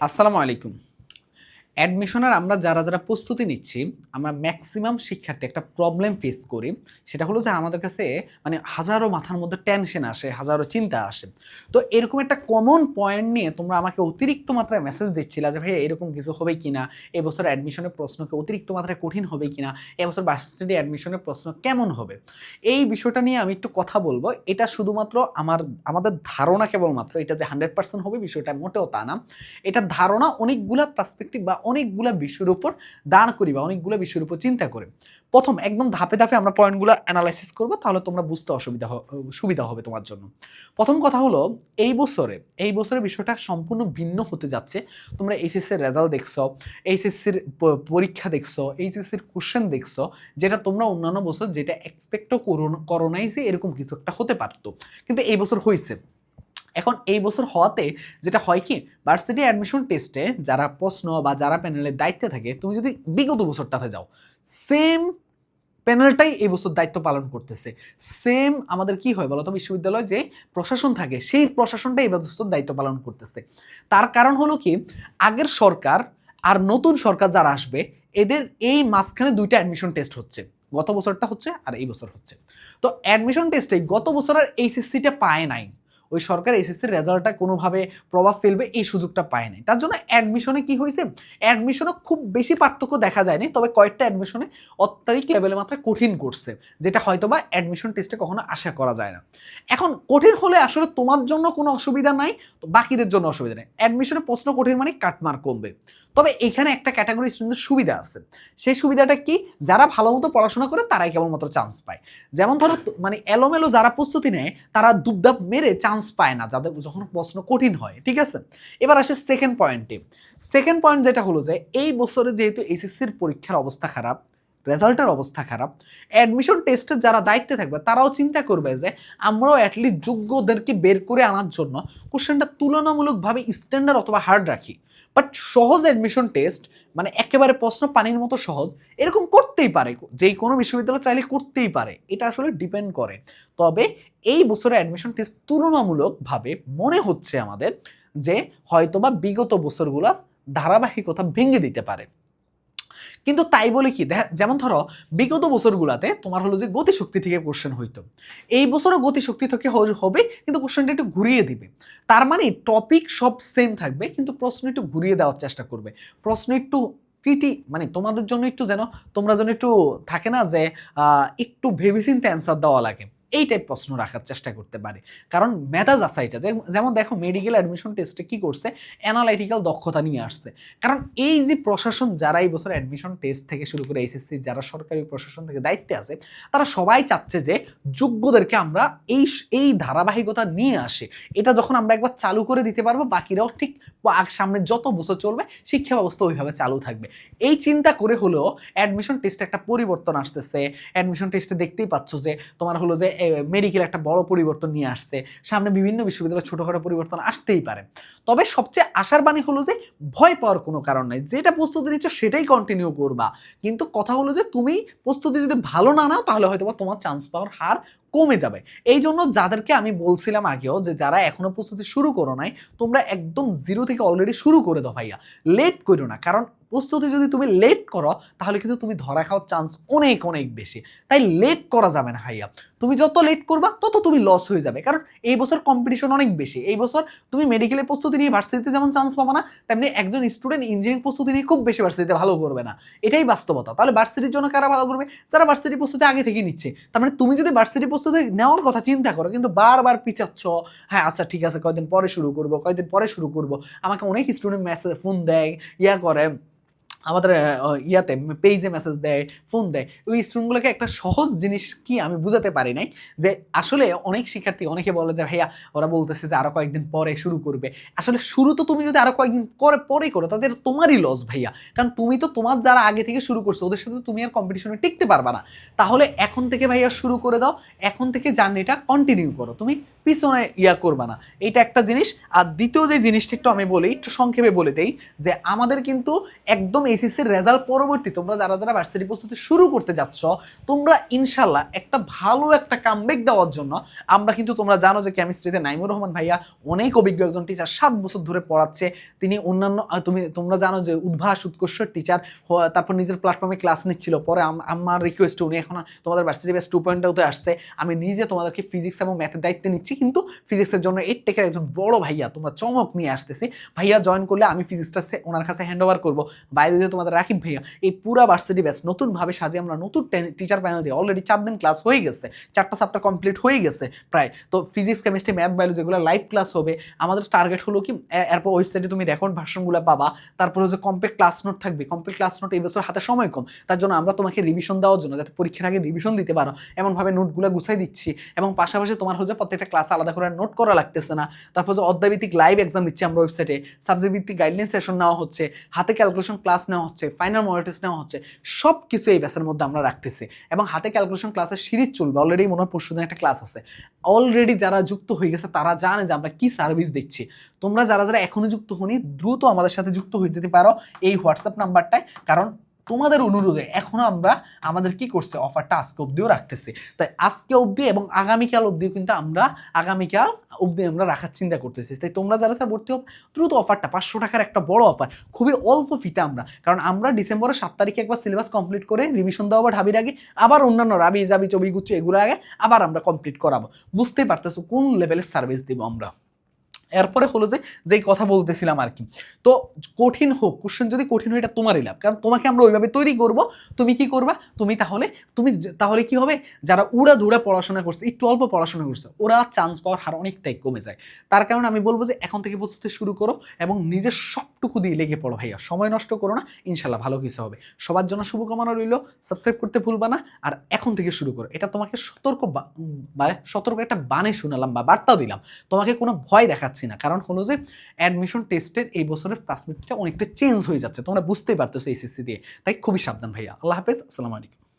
আসসালামু আলাইকুম অ্যাডমিশনের আমরা যারা যারা প্রস্তুতি নিচ্ছি, আমরা ম্যাক্সিমাম শিক্ষার্থী একটা প্রবলেম ফেস করি। সেটা হলো যে আমাদের কাছে মানে হাজারো মাথার মধ্যে টেনশন আসে, হাজারো চিন্তা আসে। তো এরকম একটা কমন পয়েন্ট নিয়ে তোমরা আমাকে অতিরিক্ত মাত্রায় মেসেজ দিচ্ছিলা যে ভাই এরকম কিছু হবে কিনা? এবছর অ্যাডমিশনের প্রশ্নকে অতিরিক্ত মাত্রায় কঠিন হবে কি না এবছর ভার্সিটি অ্যাডমিশনের প্রশ্ন কেমন হবে? এই বিষয়টা নিয়ে আমি একটু কথা বলব। এটা শুধুমাত্র আমার, আমাদের ধারণা কেবলমাত্র। এটা যে হান্ড্রেড পার্সেন্ট হবে বিষয়টা মোটেও তা না। এটা ধারণা অনেকগুলা পার্সপেক্টিভ বা অনেকগুলা বিষয়ের উপর দাঁড় করি বা অনেকগুলো বিষয়ের উপর চিন্তা করে। প্রথম, একদম ধাপে ধাপে আমরা পয়েন্টগুলো অ্যানালাইসিস করব, তাহলে তোমরা বুঝতে অসুবিধা সুবিধা হবে তোমার জন্য। প্রথম কথা হলো, এই বছরে, এই বছরের বিষয়টা সম্পূর্ণ ভিন্ন হতে যাচ্ছে। তোমরা এইচএসসির রেজাল্ট দেখছ এইচএসসির পরীক্ষা দেখছ এইচএসসির কোশ্চেন দেখছ, যেটা তোমরা অন্যান্য বছর যেটা এক্সপেক্টও করো নাই যে এরকম কিছু একটা হতে পারতো। কিন্তু এই বছর হয়েছে এখন এই বছর হওয়াতে যেটা হয় কি ভার্সিটি অ্যাডমিশন টেস্টে যারা প্রশ্ন বা যারা প্যানেলের দায়িত্বে থাকে, তুমি যদি বিগত বছরটাতে যাও সেম প্যানেলটাই এই বছর দায়িত্ব পালন করতেছে। সেম আমাদের কি হয় বলতো বিশ্ববিদ্যালয় যে প্রশাসন থাকে, সেই প্রশাসনটা এই বছর দায়িত্ব পালন করতেছে। তার কারণ হলো কি, আগের সরকার আর নতুন সরকার যারা আসবে, এদের এই মাঝখানে দুইটা অ্যাডমিশন টেস্ট হচ্ছে। গত বছরটা হচ্ছে আর এই বছর হচ্ছে। তো অ্যাডমিশন টেস্টে গত বছর আর এইচএসসিটা পায় নাই। ওই সরকার এসএসসির রেজাল্টটা কোনোভাবে প্রভাব ফেলবে এই সুযোগটা পায় নাই তার জন্য অ্যাডমিশনে কি হয়েছে? অ্যাডমিশনে খুব বেশি পার্থক্য দেখা যায়নি, তবে কয়েকটা অ্যাডমিশনে অত্যাধিক লেভেলের মাত্রা কঠিন করছে, যেটা হয়তো বা অ্যাডমিশন টেস্টে কখনো আশা করা যায় না। এখন কঠিন হলে আসলে তোমার জন্য কোনো অসুবিধা নাই, তো বাকিদের জন্য অসুবিধা নেই। অ্যাডমিশনে প্রশ্ন কঠিন মানে কাটমার কমবে। তবে এখানে একটা ক্যাটাগরি স্টুডেন্টের সুবিধা আছে। সেই সুবিধাটা কি? যারা ভালো মতো পড়াশোনা করে, তারাই কেবলমাত্র চান্স পায়। যেমন ধরো মানে এলোমেলো যারা প্রস্তুতি নেয়, তারা দুবদাপ মেরে চান্স পায় না, যাদের যখন প্রশ্ন কঠিন হয়, ঠিক আছে? এবার আসে সেকেন্ড পয়েন্টে সেকেন্ড পয়েন্ট যেটা হলো যে, এই বছরে যেহেতু এসএসসির পরীক্ষার অবস্থা খারাপ, রেজাল্টের অবস্থা খারাপ অ্যাডমিশন টেস্টের যারা দায়িত্বে থাকবে, তারাও চিন্তা করবে যে, আমরাও অ্যাটলিস্ট যোগ্যদেরকে বের করে আনার জন্য কোশ্চেনটা তুলনামূলকভাবে স্ট্যান্ডার্ড অথবা হার্ড রাখি। বাট সহজ অ্যাডমিশন টেস্ট মানে একেবারে প্রশ্ন পানির মতো সহজ, এরকম করতেই পারে যে কোনো বিশ্ববিদ্যালয় চাইলে করতেই পারে, এটা আসলে ডিপেন্ড করে। তবে এই বছরের অ্যাডমিশন টেস্ট তুলনামূলকভাবে মনে হচ্ছে আমাদের যে হয়তোবা বিগত বছরগুলা ধারাবাহিকতা ভেঙে দিতে পারে। কিন্তু তাই বলে কি যেমন ধরো, বিগত বছরগুলাতে তোমার হলো যে গতিশক্তি থেকে কোশ্চেন হইতো। এই বছরও গতিশক্তি থেকে হবে, কিন্তু কোশ্চেনটা একটু ঘুরিয়ে দিবে। তার মানে টপিক সব সেম থাকবে, কিন্তু প্রশ্ন একটু ঘুরিয়ে দেওয়ার চেষ্টা করবে। প্রশ্ন একটু প্রীতি মানে তোমাদের জন্য একটু যেন, তোমরা যেন একটু থাকে না যে একটু ভেবেচিন্তে অ্যান্সার দেওয়া লাগে। এই টাইপ প্রশ্ন রাখার চেষ্টা করতে পারে। কারণ মেধা যাচাইটা যেমন দেখো মেডিকেল অ্যাডমিশন টেস্টে কি করছে? অ্যানালাইটিক্যাল দক্ষতা নিয়ে আসছে। কারণ এই যে প্রশাসন যারা এই বছর অ্যাডমিশন টেস্ট থেকে শুরু করে এসএসসি যারা সরকারি প্রশাসন থেকে দায়িত্বে আছে, তারা সবাই চাচ্ছে যে যোগ্যদেরকে আমরা এই এই ধারাবাহিকতা নিয়ে আসে। এটা যখন আমরা একবার চালু করে দিতে পারব, বাকিরাও ঠিক সামনে যত বছর চলবে, শিক্ষা ব্যবস্থা ওইভাবে চালু থাকবে। এই চিন্তা করে হলেও অ্যাডমিশন টেস্টে একটা পরিবর্তন আসতেছে। অ্যাডমিশন টেস্টে দেখতেই পাচ্ছ যে তোমার হলো যে মেডিকেল একটা বড় পরিবর্তন নিয়ে আসছে। সামনে বিভিন্ন বিশ্ববিদ্যালয়ে ছোটোখাটো পরিবর্তন আসতেই পারে। তবে সবচেয়ে আশার বাণী হলো যে, ভয় পাওয়ার কোনো কারণ নাই। যেটা প্রস্তুতি নিচ্ছ সেটাই কন্টিনিউ করবা। কিন্তু কথা হলো যে, তুমি প্রস্তুতি যদি ভালো না নাও, তাহলে হয়তো তোমার চান্স পাওয়ার হার কমে যাবে। এই জন্য যাদেরকে আমি বলছিলাম আগেও যে, যারা এখনও প্রস্তুতি শুরু করো নাই, তোমরা একদম জিরো থেকে অলরেডি শুরু করে দাও ভাইয়া। লেট করো না। কারণ প্রস্তুতি যদি তুমি লেট করো, তাহলে কিন্তু তুমি ধরা খাওয়ার চান্স অনেক অনেক বেশি। তাই লেট করা যাবে না ভাইয়া। তুমি যত লেট করবা, তত তুমি লস হয়ে যাবে। কারণ এই বছর কম্পিটিশন অনেক বেশি। এই বছর তুমি মেডিকেলের প্রস্তুতি নিয়ে ভার্সিটিতে যেমন চান্স পাবো না, তেমনি একজন স্টুডেন্ট ইঞ্জিনিয়ারিং প্রস্তুতি নিয়ে খুব বেশি ভার্সিটিতে ভালো করবে না। এটাই বাস্তবতা। তাহলে ভার্সিটির জন্য কারা ভালো করবে? যারা ভার্সিটি প্রস্তুতি আগে থেকে নিচ্ছে। তার মানে তুমি যদি ভার্সিটি প্রস্তুতি নেওয়ার কথা চিন্তা করো, কিন্তু বারবার পিছাচ্ছ হ্যাঁ আচ্ছা ঠিক আছে, কয়দিন পরে শুরু করব, কয়দিন পরে শুরু করব। আমাকে অনেক স্টুডেন্ট মেসেজ ফোন দেয়, ইয়া করে। আমাদের ইয়াতে পেজে মেসেজ দেয় ফোন দেয়, ওই স্টুডেন্টগুলোকে একটা সহজ জিনিস কি আমি বুঝাতে পারি নাই যে আসলে অনেক শিক্ষার্থী অনেকে বলে যে, ভাইয়া, ওরা বলতেছে যে আরও কয়েকদিন পরে শুরু করবে। আসলে শুরু তো তুমি যদি আরও কয়েকদিন পরে পরে করো, তাদের তোমারই লস ভাইয়া। কারণ তুমি তো তোমার যারা আগে থেকে শুরু করছ, ওদের সাথে তুমি আর কম্পিটিশনে টিকতে পারবা না। তাহলে এখন থেকে ভাইয়া শুরু করে দাও, এখন থেকে জার্নিটা কন্টিনিউ করো। তুমি পিছনে ইয়া করবা না। এটা একটা জিনিস। আর দ্বিতীয় যে জিনিসটি একটু আমি বলি, একটু সংক্ষেপে বলে দেই, যে আমাদের কিন্তু একদম এসএসসির রেজাল্ট পরবর্তী, তোমরা যারা যারা ভার্সিটি প্রস্তুতি শুরু করতে যাচ্ছ, তোমরা ইনশাল্লাহ একটা ভালো একটা কামব্যাক দেওয়ার জন্য, আমরা কিন্তু তোমরা জানো যে কেমিস্ট্রিতে নাইমুর রহমান ভাইয়া অনেক অভিজ্ঞ একজন টিচার সাত বছর ধরে পড়াচ্ছে। তিনি অন্যান্য তুমি, তোমরা জানো যে উদ্ভাস উৎকর্ষের টিচার তারপর নিজের প্ল্যাটফর্মে ক্লাস নিচ্ছিল। পরে আম- আমার রিকোয়েস্ট উনি এখন তোমাদের ভার্সিটি বেস টু পয়েন্ট টুতে আসছে। আমি নিজে তোমাদেরকে ফিজিক্স এবং ম্যাথের দায়িত্ব নিচ্ছি। কিন্তু ফিজিক্সের জন্য এইট টেকের একজন বড় ভাইয়া তোমরা চমক নিয়ে আসতেছি। ভাইয়া জয়েন করলে আমি ফিজিক্সটা ওনার কাছে হ্যান্ড ওভার করব বাইরে যে তোমাদের রাকিব ভাইয়া, এই পুরা ভার্সিটি ব্যাস নতুনভাবে সাজিয়ে আমরা নতুন টিচার প্যানেল দিয়ে অলরেডি চার দিন ক্লাস হয়ে গেছে। চারটা চ্যাপ্টার কমপ্লিট হয়ে গেছে প্রায়। তো ফিজিক্স কেমিস্ট্রি ম্যাথ বায়োলজি যেগুলো লাইভ ক্লাস হবে। আমাদের টার্গেট হলো কি এরপর ওয়েবসাইটে তুমি রেকর্ড ভার্সনগুলো পাবা। তারপরে হচ্ছে কমপ্লিট ক্লাস নোট থাকবে। কমপ্লিট ক্লাস নোট এই বছর হাতে সময় কম। তার জন্য আমরা তোমাকে রিভিশন দেওয়ার জন্য, যাতে পরীক্ষার আগে রিভিশন দিতে পারো। এমনভাবে নোটগুলো গুছাই দিচ্ছি। এবং পাশাপাশি তোমার হচ্ছে প্রত্যেকটা ক্লাস আলাদা করে নোট করা লাগতেছে না। তারপর যে অধ্যায়ভিত্তিক লাইভ এক্সাম দিচ্ছি আমরা ওয়েবসাইটে সাবজেক্ট ভিত্তিক গাইডলাইন সেশন নেওয়া হচ্ছে, হাতে ক্যালকুলেশন ক্লাস নেওয়া হচ্ছে ফাইনাল মডেল টেস্ট নেওয়া হচ্ছে সব কিছু এই ব্যাসের মধ্যে আমরা রাখতেছি। এবং হাতে ক্যালকুলেশন ক্লাসের সিরিজ চলবে অলরেডি মনে হয় পরশু দিন একটা ক্লাস আছে। অলরেডি যারা যুক্ত হয়ে গেছে, তারা জানে যে আমরা কি সার্ভিস দিচ্ছি। তোমরা যারা যারা এখনও যুক্ত হনি দ্রুত আমাদের সাথে যুক্ত হয়ে যেতে পারো এই হোয়াটসঅ্যাপ নাম্বারটায় কারণ তোমাদের অনুরোধে এখনও আমরা আমাদের কি করছে অফারটা আজকে অবধিও রাখতেছি। তাই আজকে অবধি এবং আগামীকাল অবধিও কিন্তু আমরা আগামীকাল অবধি আমরা রাখার চিন্তা করতেছি। তাই তোমরা যারা স্যার ভর্তি হোক দ্রুত অফারটা পাঁচশো টাকার একটা বড় অফার খুবই অল্প ফিতে আমরা। কারণ আমরা ডিসেম্বরের সাত তারিখে একবার সিলেবাস কমপ্লিট করে রিভিশন দেওয়া বা ঢাবির আগে, আবার অন্যান্য রাবি জাবি চবি গুচ্ছ এগুলো আগে, আবার আমরা কমপ্লিট করাবো। বুঝতেই পারতেছো কোন লেভেলের সার্ভিস দিব আমরা। এরপরে হলো যে, যেই কথা বলতেছিলাম আর কি। তো কঠিন হোক কোশ্চেন যদি কঠিন হয়, এটা তোমারই লাভ। কারণ তোমাকে আমরা ওইভাবে তৈরি করব, তুমি কি করবা? তুমি তাহলে তুমি তাহলে কি হবে? যারা উড়া ধুড়া পড়াশোনা করছে, একটু অল্প পড়াশোনা করছে, ওরা চান্স পাওয়ার হার অনেকটাই কমে যায়। তার কারণে আমি বলব যে, এখন থেকে প্রস্তুতি শুরু করো এবং নিজের সবটুকু দিয়ে লেগে পড়ো, ভাইয়া। সময় নষ্ট করো না ইনশাল্লাহ ভালো কিছু হবে। সবার জন্য শুভকামনা রইল সাবস্ক্রাইব করতে ভুলবা না, আর এখন থেকে শুরু করো। এটা তোমাকে সতর্ক মানে সতর্ক একটা বানে শোনালাম বা বার্তা দিলাম। তোমাকে কোনো ভয় দেখাচ্ছি না। কারণ হলো যে অ্যাডমিশন টেস্টের এই বছরের ক্লাসমেটটা অনেকটা চেঞ্জ হয়ে যাচ্ছে। তোমরা বুঝতেই পারতেছো এইচএসসি দিয়ে। তাই খুবই সাবধান ভাইয়া। আল্লাহ হাফেজ, আসসালামু আলাইকুম।